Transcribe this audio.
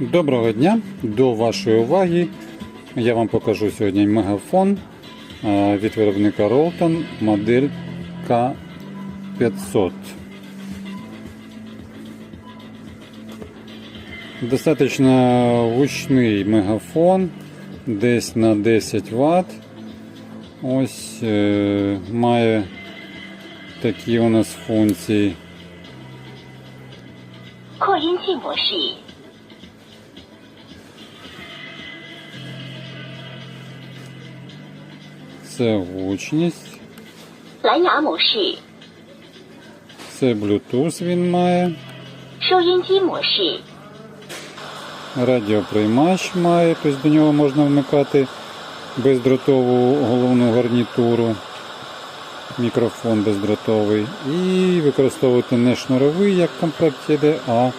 Доброго дня! До вашої уваги я вам покажу сьогодні мегафон е, від виробника Rolton модель К500. Достаточно гучний мегафон, десь на 10 Вт. Ось е, має такі у нас функції. 扩音器模式， це гучність. Це Bluetooth він має. Радіоприймач має, тобто до нього можна вмикати бездротову головну гарнітуру. Мікрофон бездротовий. І використовувати не шнуровий, як в комплекті йде, а